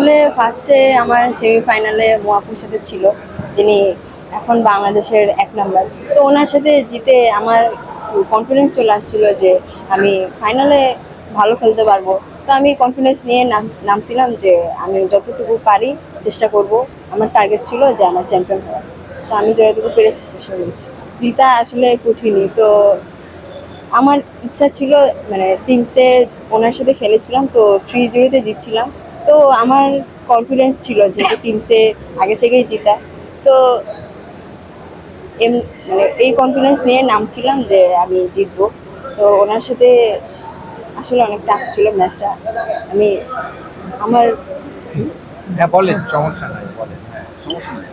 আসলে ফার্স্টে আমার সেমিফাইনালে মোয়াপুর সাথে ছিল, যিনি এখন বাংলাদেশের এক নাম্বার তো ওনার সাথে জিতে আমার কনফিডেন্স চলে আসছিল যে আমি ফাইনালে ভালো খেলতে পারব। তো আমি কনফিডেন্স নিয়ে নাম, নামছিলাম যে আমি যতটুকু পারি চেষ্টা করব। আমার টার্গেট ছিল যে আমার চ্যাম্পিয়ন হওয়া তো আমি যতটুকু পেরেছি চেষ্টা করেছি। জিতা আসলে কঠিনই। তো আমার ইচ্ছা ছিল মানে টিমসে ওনার সাথে খেলেছিলাম, তো থ্রি জিরোতে জিতছিলাম। তো আমার কনফিডেন্স ছিল যেহেতু টিমসে আগে থেকেই জিতা। তো এম মানে এই কনফিডেন্স নিয়ে নামছিলাম যে আমি জিতবো। তো ওনার সাথে আসলে অনেক টাফ ছিল ম্যাচটা আমি আমার হ্যাঁ বলেন সমস্যা নাই বলেন হ্যাঁ সমস্যা নাই।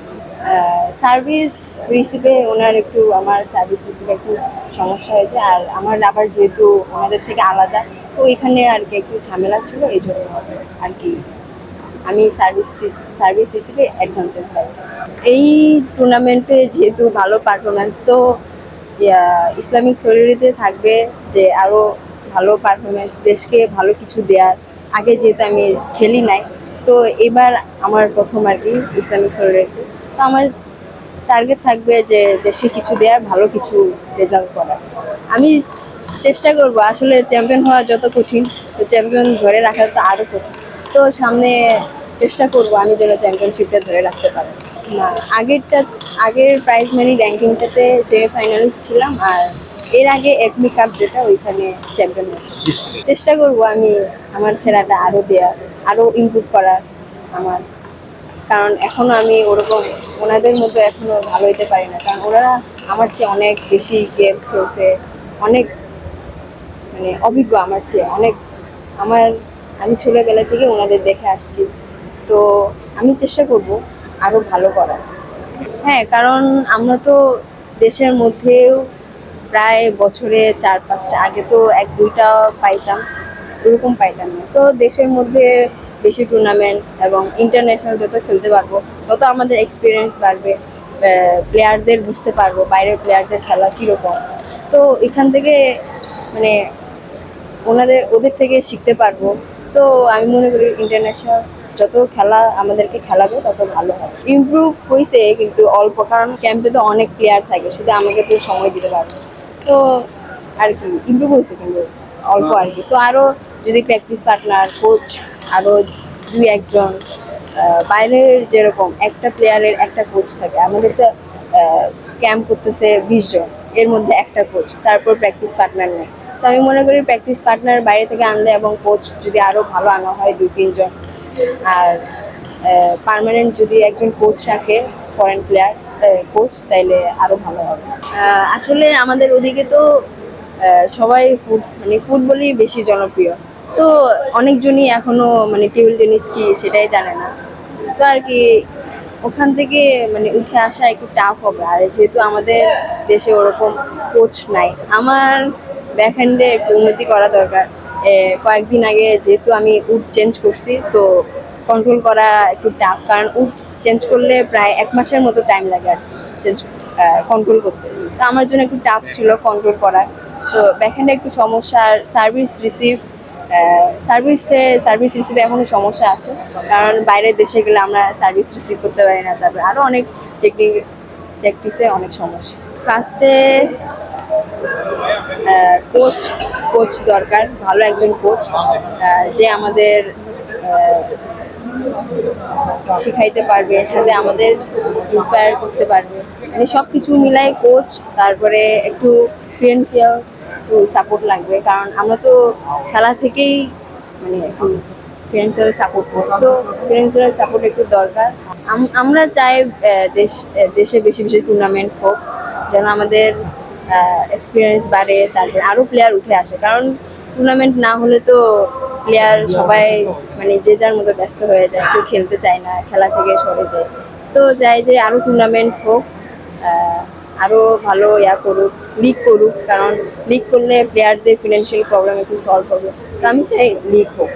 সার্ভিস রিসিভে ওনার একটু আমার সার্ভিস রিসিভে একটু সমস্যা হয়েছে। আর আমার আবার যেহেতু ওনাদের থেকে আলাদা তো এখানে আর কি একটু ঝামেলা ছিল, এই জন্য আর কি আমি সার্ভিস সার্ভিস হিসেবে অ্যাডভান্টেজ পাইছি। এই টুর্নামেন্টে যেহেতু ভালো পারফরমেন্স তো ইসলামিক শরীরিতে থাকবে যে আরও ভালো পারফরমেন্স দেশকে ভালো কিছু দেওয়ার আগে যেহেতু আমি খেলি নাই, তো এবার আমার প্রথম আর কি ইসলামিক শরীরিতে তো আমার টার্গেট থাকবে যে দেশে কিছু দেওয়ার ভালো কিছু রেজাল্ট করার। আমি চেষ্টা করব। আসলে চ্যাম্পিয়ন হওয়া যত কঠিন চ্যাম্পিয়ন ধরে রাখা তো আরও কঠিন। তো সামনে চেষ্টা করব আমি যেন চ্যাম্পিয়নশিপটা ধরে রাখতে পারি। না আগেরটা আগের প্রাইজ মানি র্যাঙ্কিংটাতে সেমিফাইনালিস্ট ছিলাম আর এর আগে এফমি কাপ যেটা ওইখানে চ্যাম্পিয়ন হয়েছে। চেষ্টা করব আমি আমার সেরাটা আরও দেওয়ার আরও ইমপ্রুভ করার আমার। কারণ এখনও আমি ওরকম ওনাদের মতো এখনও ভালো হইতে পারি না। কারণ ওরা আমার চেয়ে অনেক বেশি গেমস খেলছে অনেক মানে অভিজ্ঞ আমার চেয়ে অনেক। আমার, আমি ছোটোবেলা থেকে ওনাদের দেখে আসছি। তো আমি চেষ্টা করব আরও ভালো করার। হ্যাঁ কারণ আমরা তো দেশের মধ্যেও প্রায় বছরে চার পাঁচটা, আগে তো এক দুইটা পাইতাম এরকম পাইতাম না। তো দেশের মধ্যে বেশি টুর্নামেন্ট এবং ইন্টারন্যাশনাল যত খেলতে পারব, তত আমাদের এক্সপিরিয়েন্স বাড়বে প্লেয়ারদের বুঝতে পারব, বাইরের প্লেয়ারদের খেলা কীরকম। তো এখান থেকে মানে ওনাদের ওদের থেকে শিখতে পারব। তো আমি মনে করি ইন্টারন্যাশনাল যত খেলা আমাদেরকে খেলাবে, তত ভালো হবে। ইমপ্রুভ হয়েছে কিন্তু অল্প, কারণ ক্যাম্পে তো অনেক প্লেয়ার থাকে শুধু আমাকে তো সময় দিতে পারবে তো আর কি ইমপ্রুভ হয়েছে কিন্তু অল্প আর কি। তো আরও যদি প্র্যাকটিস পার্টনার কোচ আরও দুই একজন বাইরের যেরকম একটা প্লেয়ারের একটা কোচ থাকে, আমাদের তো ক্যাম্প করতেছে বিশ জন, এর মধ্যে একটা কোচ তারপর প্র্যাকটিস পার্টনার নেই তো আমি মনে করি প্র্যাকটিস পার্টনার বাইরে থেকে আনলে এবং কোচ যদি আরও ভালো আনা হয় দুই, তিনজন। আর পার্মানেন্ট যদি একজন কোচ রাখে ফরেন প্লেয়ার কোচ তাইলে আরও ভালো হবে। আসলে আমাদের ওদিকে তো সবাই ফুট মানে ফুটবলই বেশি জনপ্রিয়। তো অনেকজনই এখনও মানে টেবিল টেনিস কি সেটাই জানে না। তো আর কি, ওখান থেকে মানে উঠে আসা একটু টাফ হবে। আর যেহেতু আমাদের দেশে ওরকম কোচ নাই। আমার ব্যাকহ্যান্ডে একটু উন্নতি করা দরকার। কয়েকদিন আগে যেহেতু আমি উড চেঞ্জ করছি, তো কন্ট্রোল করা একটু টাফ কারণ উট চেঞ্জ করলে প্রায় এক মাসের মতো টাইম লাগে আর চেঞ্জ কন্ট্রোল করতে। তো আমার জন্য একটু টাফ ছিল কন্ট্রোল করার তো ব্যাকহ্যান্ডে একটু সমস্যা সার্ভিস রিসিভ সার্ভিসে সার্ভিস রিসিভে এখনও সমস্যা আছে। কারণ বাইরের দেশে গেলে আমরা সার্ভিস রিসিভ করতে পারি না। তারপরে আরও অনেক টেকনিক প্র্যাকটিসে অনেক সমস্যা। ফার্স্টে কোচ কোচ দরকার, ভালো একজন কোচ যে আমাদের শিখাইতে পারবে, সাথে আমাদের ইন্সপায়ার করতে পারবে। মানে সব কিছু মিলাই কোচ তারপরে একটু ফিনান্সিয়াল সাপোর্ট লাগবে। কারণ আমরা তো খেলা থেকেই মানে একটু ফিনান্সিয়াল সাপোর্ট তো ফিনান্সিয়াল সাপোর্ট একটু দরকার। আমরা চাই দেশ, দেশে বেশি বেশি টুর্নামেন্ট হোক, যেন আমাদের এক্সপিরিয়েন্স বাড়ে, তারপরে আরও প্লেয়ার উঠে আসে। কারণ টুর্নামেন্ট না হলে তো প্লেয়ার সবাই মানে যে যার মতো ব্যস্ত হয়ে যায়, কেউ খেলতে চায় না, খেলা থেকে সরে যায়। তো চাই যে আরও টুর্নামেন্ট হোক আরও ভালো ইয়া করুক লিগ করুক, কারণ লিগ করলে প্লেয়ারদের ফিনান্সিয়াল প্রবলেম একটু সলভ হবে। তো আমি চাই লিগ হোক।